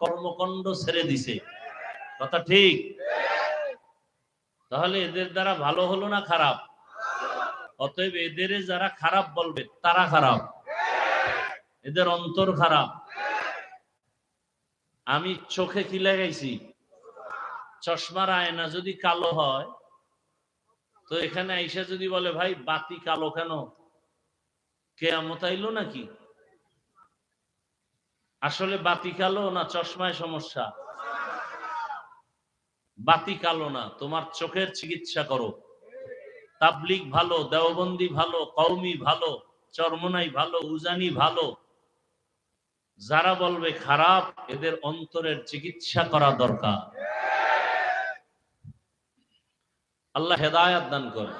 কর্মকাণ্ড ছেড়ে দিছে। কথা ঠিক? তাহলে এদের দ্বারা ভালো হলো না খারাপ? অতএব এদের যারা খারাপ বলবে, তারা খারাপ। এদের অন্তর খারাপ। আমি চোখে কি লাগাইছি? চশমার আয়না যদি কালো হয়, তো এখানে আইসা যদি বলে, ভাই, বাতি কালো কেন? কেয়ামত আইলো নাকি? আসলে বাতি কালো না চশমায় সমস্যা? বাতি কালো না, তোমার চোখের চিকিৎসা করো। তাবলিক ভালো, দেওবন্দি ভালো কৌমি ভালো, চরমনাই ভালো, উজানি ভালো। যারা বলবে খারাপ, এদের অন্তরের চিকিৎসা করা দরকার। আল্লাহ হেদায়াত দান করে।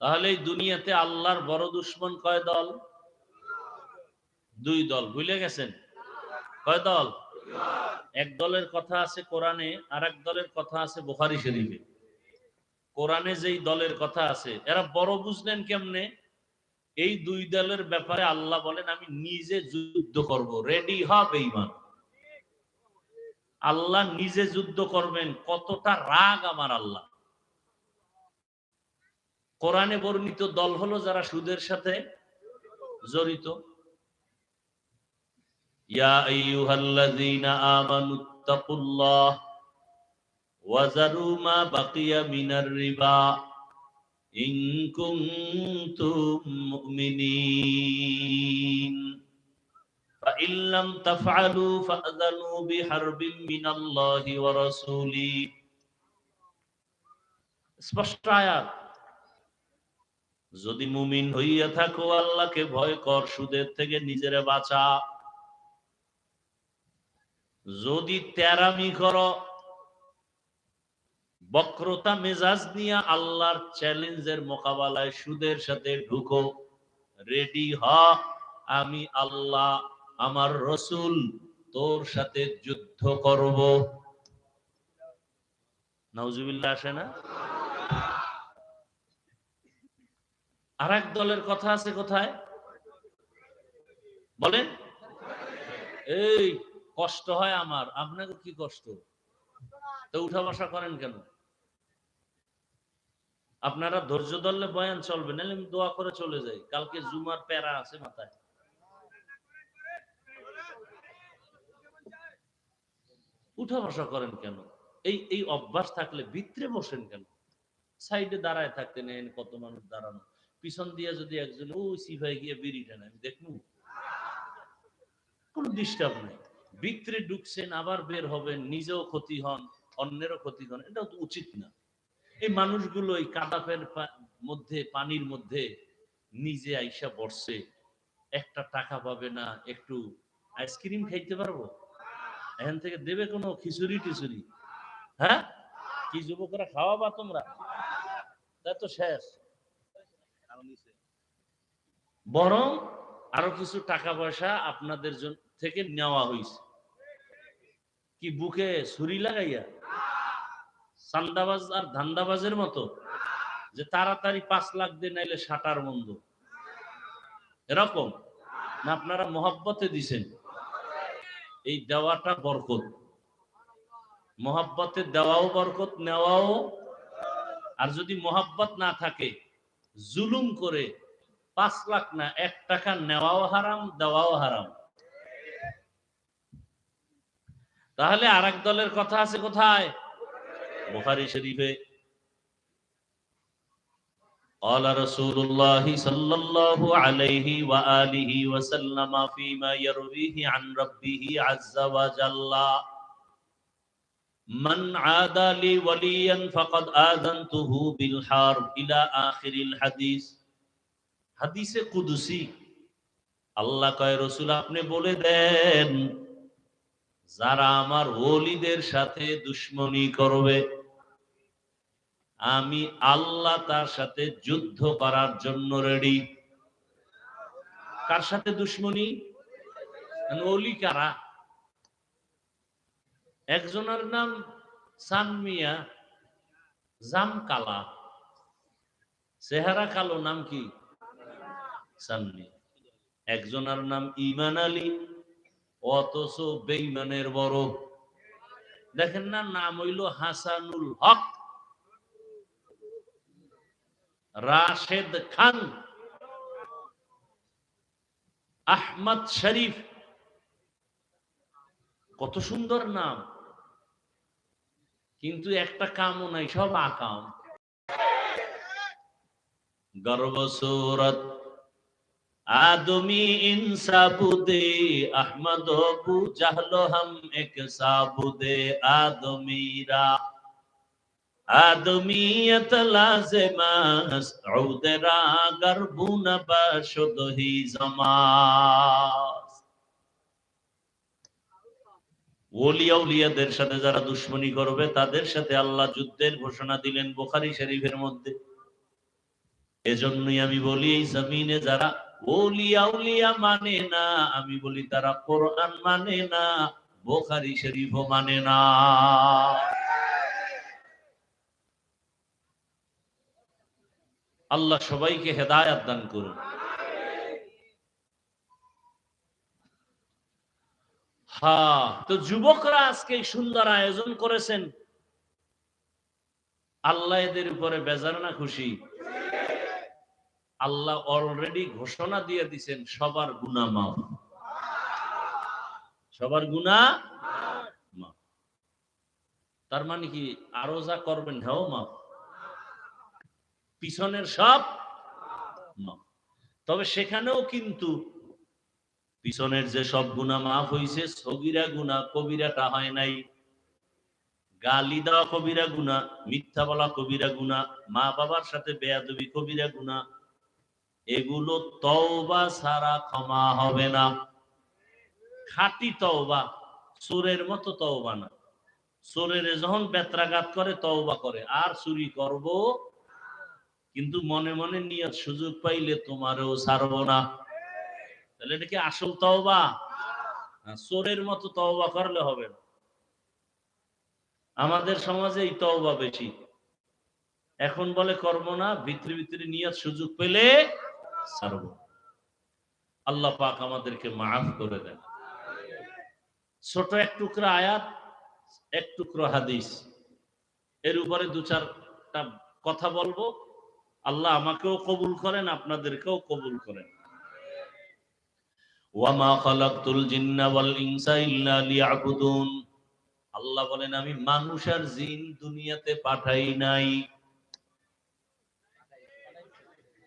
তাহলে এই দুনিয়াতে আল্লাহর বড় দুশ্মন কয় দল? দুই দল, ভুলে গেছেন? কয় দল? এক দলের কথা আছে কোরআনে আর এক দলের কথা আছে বুখারি শরীফে। কোরআনে যেই দলের কথা আছে, এরা বড় বুঝলেন কেমনে? এই দুই দলের ব্যাপারে আল্লাহ বলেন, আমি নিজে যুদ্ধ করব। রেডি হবে ইমান আল্লাহ নিজে যুদ্ধ করবেন, কতটা রাগ আমার আল্লাহ। কোরআনে বর্ণিত দল হলো যারা সুদের সাথে জড়িত। ইয়া আইয়ুহাল্লাযীনা আমানুত্তাকুল্লাহ ওয়াজারু মা বাকিয়া মিনার রিবা ইন কুনতুম মুমিনিন فإن لم تفعلوا فأذنوا بحرب من الله ورسوله স্পষ্ট আয়াত যদি মুমিন হইয়া থাকো আল্লাহকে ভয় কর সুদের থেকে নিজেরে বাঁচা যদি তেরামি করো, বক্রতা মেজাজ নিয়ে আল্লাহর চ্যালেঞ্জের মোকাবেলায় সুদের সাথে ঢুকো। রেডি হ, আমি আল্লাহ, আমার রসুল তোর সাথে যুদ্ধ করব। নাউজুবিল্লাহ আসে না? আর এক দলের কথা আছে কোথায়? বলেন। এই কষ্ট হয় আমার, আপনাকে কি কষ্ট? তো উঠা বসা করেন কেন? আপনারা ধৈর্য ধরলে বয়ান চলবে, নাহলে আমি দোয়া করে চলে যাই। কালকে জুমার প্যারা আছে মাথায়। উঠা বসা করেন কেন? এই এই অভ্যাস থাকলে ভিতরে বসেন কেন? সাইডে দাঁড়ায় থাকতে নেন, কত মানুষ দাঁড়ানো। পিছন দিয়ে যদি একজন ও সিফাই গিয়ে বিড়ি টানে আমি দেখব? কোনো ডিস্টার্ব নেই। ভিতরে ঢুকছেন, আবার বের হবেন, নিজেও ক্ষতি হন, অন্যেরও ক্ষতি হন এটা তো উচিত না। এই মানুষগুলো এই কাদাফের মধ্যে, পানির মধ্যে নিজে আইসা বসছে। একটা টাকা পাবে না, একটু আইসক্রিম খাইতে পারব? এখান থেকে দেবে কোনো খিচুড়ি টিচুড়ি? হ্যাঁ? কি যুবকরা খাওয়াবা তোমরা? তা তো শেষ। বরং আরও কিছু টাকা পয়সা আপনাদের জন্য থেকে নেওয়া হয়েছে কি বুকে ছুরি লাগাইয়া? সান্দাবাজ আর ধান্দাবাজের মতো? যে তাড়াতাড়ি পাঁচ লাখ দিয়ে নাইলে সাটার বন্ধ। এরকম? না আপনারা মহাব্বতে দিছেন? এই দেওয়াটা বরকত। মহাব্বতে দেওয়াও বরকত, নেওয়াও। আর যদি মহাব্বত না থাকে, জুলুম করে পাঁচ লাখ না, এক টাকা নেওয়াও হারাম, দেওয়াও হারাম। তাহলে আর এক দলের কথা আছে কোথায় বুখারী শরীফে قال رسول الله صلى الله عليه وآله وسلم فيما يرويه عن ربه عز وجل من عاد لي وليا فقد آذنته بالحرب إلى آخر الحديث হাদিসে কুদুসি আল্লাহ কয় রসুল আপনি বলে দেন যারা আমার ওলিদের সাথে দুশ্মনী করবে, আমি আল্লাহ তার সাথে যুদ্ধ করার জন্য রেডি কার সাথে দুশ্মনী? ওলি কারা? একজনের নাম সানমিয়া জামকালা চেহারা কালো নাম কি? সানমিয়া। একজনের নাম ইমান আলী। অথচ বেইমানের বড়। দেখেন না, নাম হইল হাসানুল হক, রাশেদ খান, আহমদ শরীফ। কত সুন্দর নাম। কিন্তু একটা কামও নাই, সব আকাম। গর্বসুরত आदमी इंसाबुदे अहमद अबू जहलो हम एक साबुदे आदमीरा आदमीयत लाजिमास उदरा गरबुन बशुद ही जमास ওলিয়া উলিয়াদের সাথে যারা দুশ্মনী করবে তাদের সাথে আল্লাহ যুদ্ধের ঘোষণা দিলেন বোখারি শরীফের মধ্যে এজন্যই আমি বলি এই জমিনে যারা ওলিয়া উলিয়া মানে না, আমি বলি তারা কোরআন মানে না, বোখারি শরীফও মানে না। আল্লাহ সবাইকে হেদায়াত দান করুন। হ্যাঁ তো যুবকরা আজকে সুন্দর আয়োজন করেছেন। আল্লাহ এদের উপরে বেজার না খুশি? আল্লাহ অলরেডি ঘোষণা দিয়ে দিছেন, সবার গুণা মাফ সবার গুণা মাফ তার মানে কি, আরও যা করবেন হ্যাঁ মাফ পিছনের সব মাফ তবে সেখানেও কিন্তু পিছনের যে সব গুণা মাফ হইছে, সগিরা গুণা কবিরাটা হয় নাই। গালি দেওয়া কবিরা গুণা মিথ্যা বলা কবিরা গুণা মা বাবার সাথে বেয়াদবি কবিরা গুণা এগুলো তওবা ছাড়া ক্ষমা হবে না। খাঁটি তওবা, সুরের মতো তওবা না। সুরের যখন বেত্রাঘাত করে, তওবা করে। আর চুরি করব কিন্তু মনে মনে নিয়ত সুযোগ পাইলে তোমারও ছাড়বো না। তাহলে এটা কি আসল তওবা? চোরের মতো তওবা করলে হবে না। আমাদের সমাজে এই তওবা বেশি। এখন বলে কর্ম না, ভিতরে ভিতরে নিয়ত সুযোগ পেলে ছাড়ব। আল্লাহ পাক আমাদেরকে মাফ করে দেন। ছোট এক টুকরা আয়াত, এক টুকরো হাদিস। এর উপরে দু চারটা কথা বলব। আল্লাহ আমাকেও কবুল করেন, আপনাদেরকেও কবুল করেন। ওয়ামা খালাকতুল জিন্না ওয়াল ইনসা ইল্লা লিয়াবুদুন। আল্লাহ বলেন, আমি মানুষ আর জিন দুনিয়াতে পাঠাই নাই।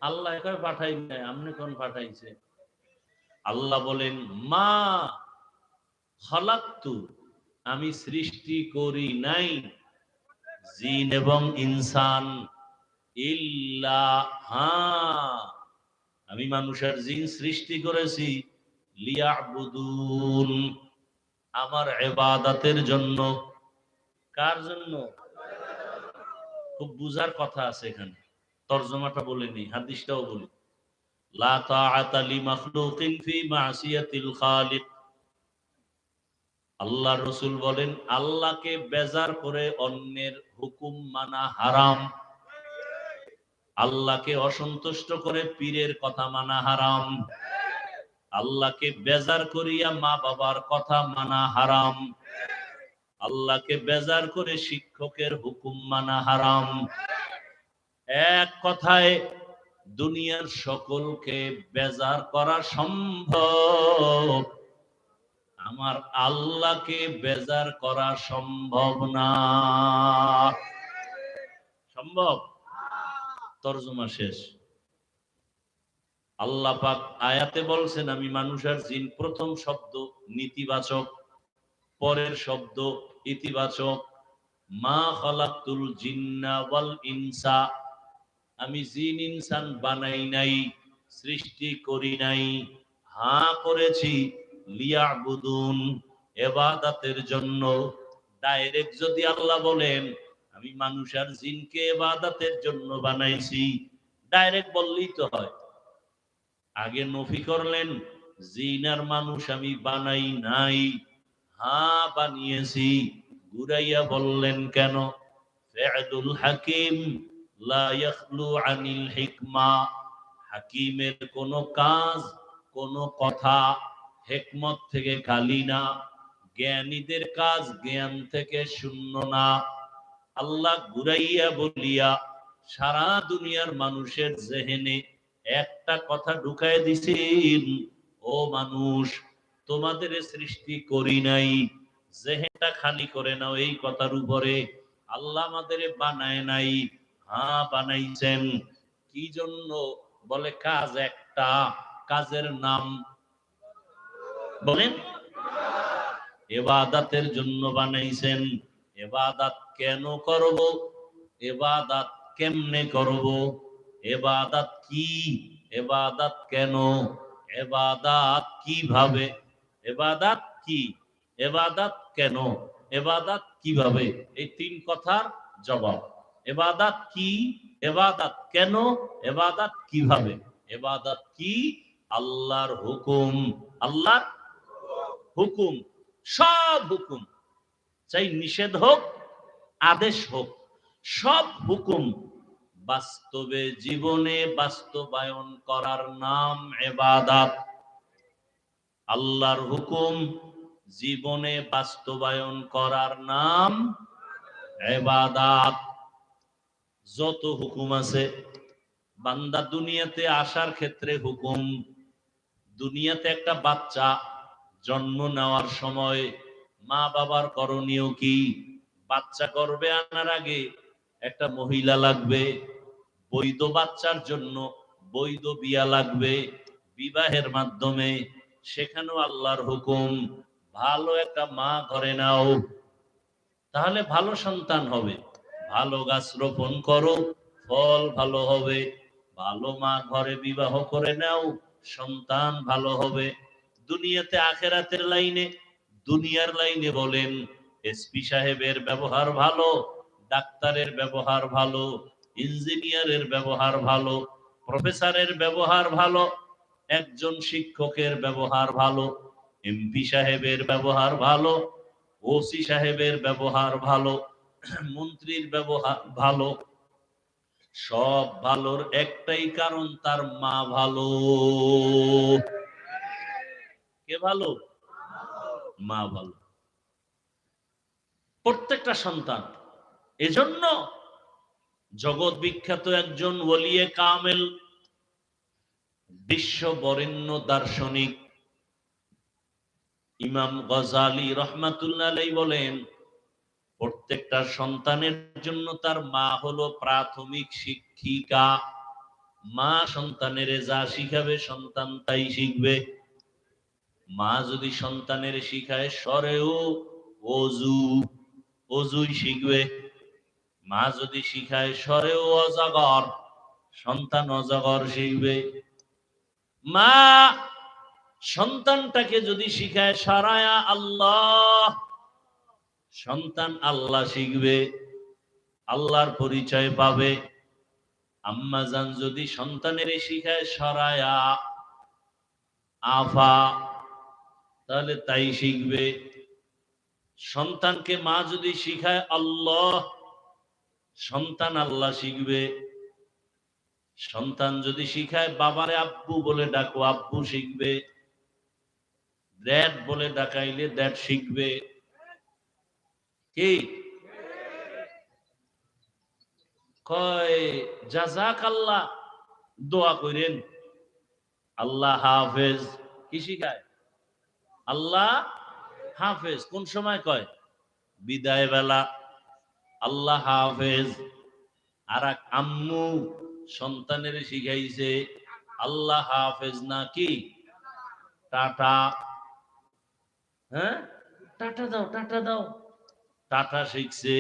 আল্লাহ একাই পাঠাই নাই আপনি কোন পাঠাইছে? আল্লাহ বলেন, মা খালাকতু, আমি সৃষ্টি করি নাই জিন এবং ইনসান ইল্লা হা আমি মানুষের জিন সৃষ্টি করেছি লিয়াবুদুন, আমার এবাদাতের জন্য। কার জন্য? খুব বুঝার কথা আছে এখানে। তর্জমাটা বলে নি হাদিসটাও বলি। লা তাআতা লি মাখলুকিন ফি মাসিয়াতিল খালিক। আল্লাহ রসুল বলেন, আল্লাহকে বেজার করে অন্যের হুকুম মানা হারাম। আল্লাহকে অসন্তুষ্ট করে পীরের কথা মানা হারাম। আল্লাহকে বেজার করিয়া মা বাবার কথা মানা হারাম। আল্লাহকে বেজার করে শিক্ষকের হুকুম মানা হারাম। এক কথায়, দুনিয়ার সকলকে বেজার করা সম্ভব। আমার আল্লাহকে বেজার করা সম্ভব না। সম্ভব? তর্জমা শেষ। আল্লাহ পাক আয়াতে বলছেন, আমি মানুষের জিন, প্রথম শব্দ নীতিবাচক, পরের শব্দ ইতিবাচক। মা খালাকতুল জিন্না ওয়াল ইনসা আমি জিন ইনসান বানাই নাই, সৃষ্টি করি নাই। হা করেছি, লিয়াবুদুন, এবাদাতের জন্য। ডাইরেক্ট যদি আল্লাহ বলেন, আমি মানুষ আর জিনকে এবাদাতের জন্য বানাইছি, ডাইরেক্ট বললেই তো হয়। আগে নফি করলেন, জিন আর মানুষ আমি বানাই নাই। হা বানিয়েছি, ঘুরাইয়া বললেন কেন? ফেদুল হাকিম হাকিমের কোন কাজ, কোন কথা হেকমত থেকে খালি না। জ্ঞানীদের কাজ জ্ঞান থেকে শূন্য না। আল্লাহ ঘুরাইয়া বলিয়া, সারা দুনিয়ার মানুষের জেহেনে একটা কথা ঢুকায় দিছেন, ও মানুষ, তোমাদের সৃষ্টি করি নাই। জেহেনটা খালি করে নাও এই কথার উপরে। আল্লাহ আমাদের বানায় নাই। হ্যাঁ বানাইছেন। কি জন্য বলে কাজ একটা, কাজের নাম বলেন। এবাদাতের জন্য বানাইছেন। এবাদাত কেন করব? এবাদাত কেমনে করব? এবাদাত কি? এবাদাত কেন? এবাদাত কীভাবে? এবাদাত কি? এবাদাত কেন? এবাদাত কীভাবে? এই তিন কথার জবাব। এবাদাত কি? এবাদাত কেন? এবাদাত কীভাবে? এবাদাত কি? আল্লাহর হুকুম। আল্লাহর হুকুম। সব হুকুম। চাই নিষেধ হোক, আদেশ হোক, সব হুকুম বাস্তবে জীবনে বাস্তবায়ন করার নাম এবাদাত। আল্লাহর হুকুম জীবনে বাস্তবায়ন করার নাম এবাদাত। যত হুকুম আছে, বান্দা দুনিয়াতে আসার ক্ষেত্রে হুকুম, দুনিয়াতে একটা বাচ্চা জন্ম নেওয়ার সময় মা বাবার করণীয় কি? বাচ্চা করবে আনার আগে একটা মহিলা লাগবে, বৈধ বাচ্চার জন্য বৈধ বিয়া লাগবে, বিবাহের মাধ্যমে। সেখানেও আল্লাহর হুকুম, ভালো একটা মা ঘরে নাও, তাহলে ভালো সন্তান হবে। ভালো গাছ রোপণ করো, ফল ভালো হবে। ভালো মা ঘরে বিবাহ করে নাও, সন্তান ভালো হবে। দুনিয়াতে আখেরাতের লাইনে, দুনিয়ার লাইনে বলেন এসপি সাহেবের ব্যবহার ভালো, ডাক্তারের ব্যবহার ভালো, ইঞ্জিনিয়ারের ব্যবহার ভালো, প্রফেসরের ব্যবহার ভালো, একজন শিক্ষকের ব্যবহার ভালো এমপি সাহেবের ব্যবহার ভালো, ওসি সাহেবের ব্যবহার ভালো মন্ত্রীর ব্যবহার ভালো, সব ভালোর একটাই কারণ তার মা ভালো। কে ভালো? মা ভালো। প্রত্যেকটা সন্তান। এজন্য জগৎ বিখ্যাত একজন ওলিয়ে কামেল বিশ্ব বরেণ্য দার্শনিক, ইমাম গজালি রহমাতুল্লাহ বলেন প্রত্যেকটা সন্তানের জন্য তার মা হলো প্রাথমিক শিক্ষিকা। মা সন্তানের যা শিখাবে, সন্তান তাই শিখবে। মা যদি সন্তানের শিখায় সরেও অজু, অজুই শিখবে। মা যদি শিখায় সরেও অজাগর, সন্তান অজাগর শিখবে। মা সন্তানটাকে যদি শিখায়, সারায়া আল্লাহ সন্তান আল্লাহ শিখবে, আল্লাহর পরিচয় পাবে। আম্মা জান যদি সন্তানের শিখায় সরায়া, আফা, তাহলে তাই শিখবে। সন্তানকে মা যদি শিখায় আল্লাহ, সন্তান আল্লাহ শিখবে। সন্তান যদি শিখায় বাবারে আব্বু বলে ডাকো, আব্বু শিখবে। ড্যাড বলে ডাকাইলে ড্যাড শিখবে। কি? কয় জাজাক আল্লাহ দোয়া করেন আল্লাহ হাফেজ। কি শিখায়? আল্লাহ হাফেজ। কোন সময় কয়? বিদায় বেলা। আল্লাহ হাফেজ। আর আম্মু সন্তানের শিখাইছে, আল্লাহ হাফেজ না কি? টাটা। হ্যাঁ? টাটা দাও টাটা দাও। টাটা শিখছে।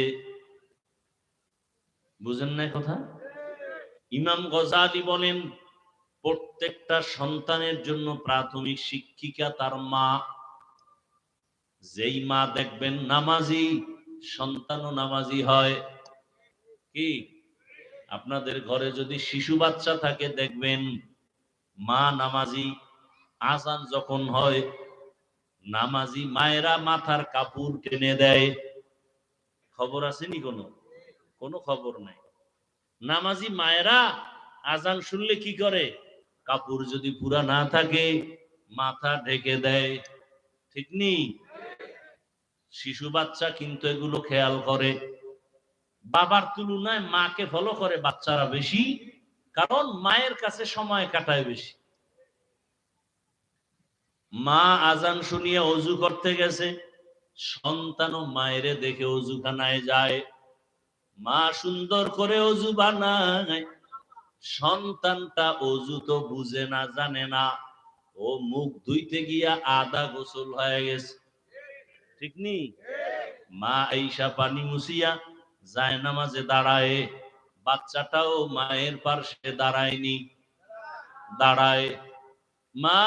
বুঝেন না কথা? ইমাম গজালি বলেন, প্রত্যেকটা সন্তানের জন্য প্রাথমিক শিক্ষিকা তার মা। যেই মা দেখবেন নামাজি, সন্তানও নামাজি হয়। কি? আপনাদের ঘরে যদি শিশু বাচ্চা থাকে, দেখবেন মা নামাজি, আজান যখন হয়, নামাজি মায়েরা মাথার কাপড় টেনে দেয়। খবর আসেনি কোনো? কোনো খবর নাই। নামাজি মায়েরা আজান শুনলে কি করে? কাপড় যদি পুরা না থাকে, মাথা ঢেকে দেয়। ঠিক নেই শিশু বাচ্চা কিন্তু এগুলো খেয়াল করে। বাবার তুলনায় মাকে ফলো করে বাচ্চারা বেশি, কারণ মায়ের কাছে সময় কাটায় বেশি। মা আজান শুনিয়ে অজু করতে গেছে সন্তানও মায়েরে দেখে অজুখানায় যায়। মা সুন্দর করে অজু বানায়। সন্তানটা অজু তো বুঝে না, জানে না। ও মুখ ধুইতে গিয়া আদা গোসল হয়ে গেছে। ঠিক নি? মা এইসা পানি মুছিয়া যায় নামাজে দাঁড়ায়। বাচ্চাটাও মায়ের পার্শ্বে দাঁড়ায়নি। দাঁড়ায়, মা,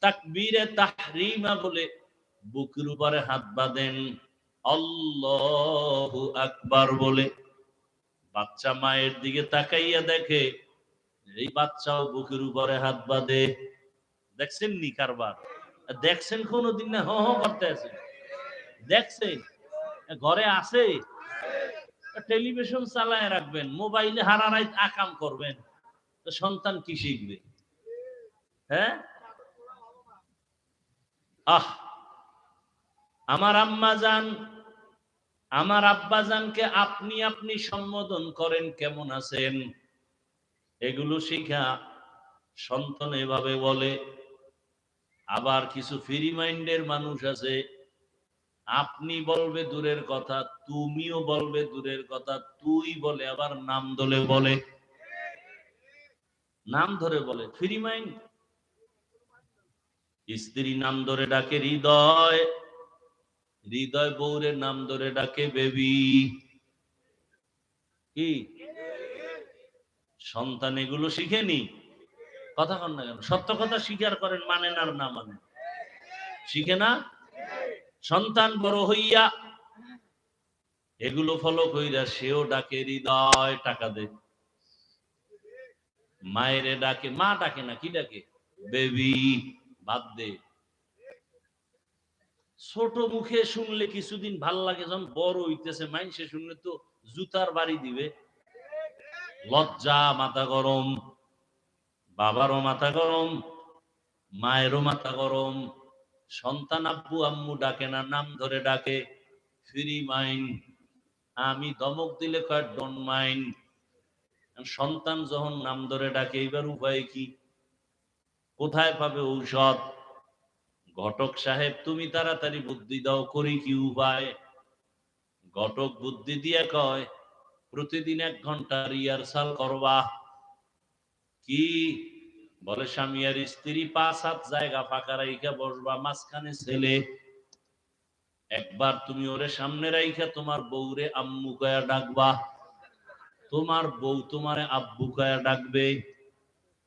তাকবীরে তাহরিমা বলে বুকের উপরে হাত বাঁধেন। আল্লাহু আকবার বলে। বাচ্চা মায়ের দিকে তাকাইয়া দেখে, এই বাচ্চাও বুকের উপরে হাত বাঁধে। দেখছেন নি কারবার? দেখছেন কোনদিন না? হ করতে আছে। দেখছেন? ঘরে আছে। টেলিভিশন চালায় রাখবেন, মোবাইলে হারারাই আকাম করবেন। তো সন্তান কি শিখবে? হ্যাঁ? আহ! আমার আম্মা যান, আমার আব্বা জানকে আপনি আপনি সম্বোধন করেন কেমন আছেন? এগুলো শিখা সন্তান এভাবে বলে, আবার কিছু ফ্রি মাইন্ডের মানুষ আছে। আপনি বলবে দূরের কথা, তুমিও বলবে দূরের কথা, তুই বলে আবার নাম ধরে বলে। নাম ধরে বলে ফ্রি মাইন্ড স্ত্রী নাম ধরে ডাকে হৃদয়। হৃদয় বৌরের নাম ধরে ডাকে বেবি। কি? সন্তান এগুলো শিখেনি? কথা কন না কেন? সত্য কথা স্বীকার করেন মানেন আর না মানে। শিখে না? সন্তান বড় হইয়া এগুলো ফলো কইরা সেও ডাকে হৃদয় টাকা দে। মায়েরে ডাকে, মা ডাকে না, কি ডাকে? বেবি, বাদ দে। ছোট মুখে শুনলে কিছুদিন ভালো লাগে, যখন বড় হইতেছে মাইনসে শুনলে তো জুতার বাড়ি দিবে। লজ্জা মাথা গরম, বাবারও মাথা গরম, মায়েরও মাথা গরম, সন্তান আব্বু আম্মু ডাকে না, নাম ধরে ডাকে, ফ্রি মাইন, আমি দমক দিলে কয় ডন মাইন সন্তান যখন নাম ধরে ডাকে এবার উপায় কি? কোথায় পাবে ঔষধ? ঘটক সাহেব, তুমি তাড়াতাড়ি বুদ্ধি দাও, করি কি উপায়? ঘটক বুদ্ধি দিয়ে কয়, প্রতিদিন এক ঘণ্টা রিহার্সাল করবা। কি? বলে, স্বামী আর স্ত্রী পাঁচ সাত জায়গা ফাঁকা রাইখা বসবা মাঝখানে ছেলে। একবার তুমি ওরে সামনে রাইখা তোমার বউরে আম্মু কয়া ডাকবা। তোমার বউ তোমারে আব্বু কয়া ডাকবে।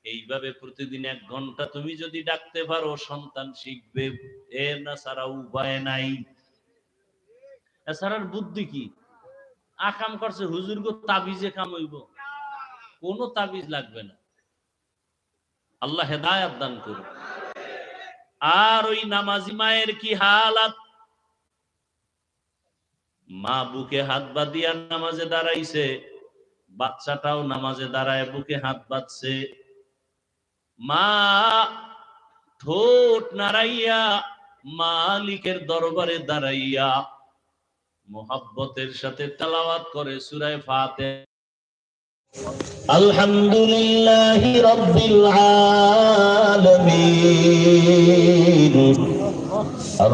এইভাবে প্রতিদিন এক ঘণ্টা তুমি যদি ডাকতে পারো, সন্তান শিখবে। এর না সারা উপায় নাই। এছাড়ার বুদ্ধি কি? আকাম করছে, হুজুর গো, তাবিজে কাম কোনো তাবিজ লাগবে না। আল্লাহ হেদায়াত দান করুন আর ওই নামাজি মায়ের কি হালাত? মা বুকে হাত বাঁধিয়া নামাজে দাঁড়াইছে, বাচ্চাটাও নামাজে দাঁড়ায় বুকে হাত বাঁধছে। মা, ঠোঁট নাড়াইয়া মালিকের দরবারে দাঁড়াইয়া মোহাব্বতের সাথে তালাওয়াত করে সুরায় ফাতে আলহামদুলিল্লাহ রব্বিল আলামিন। আর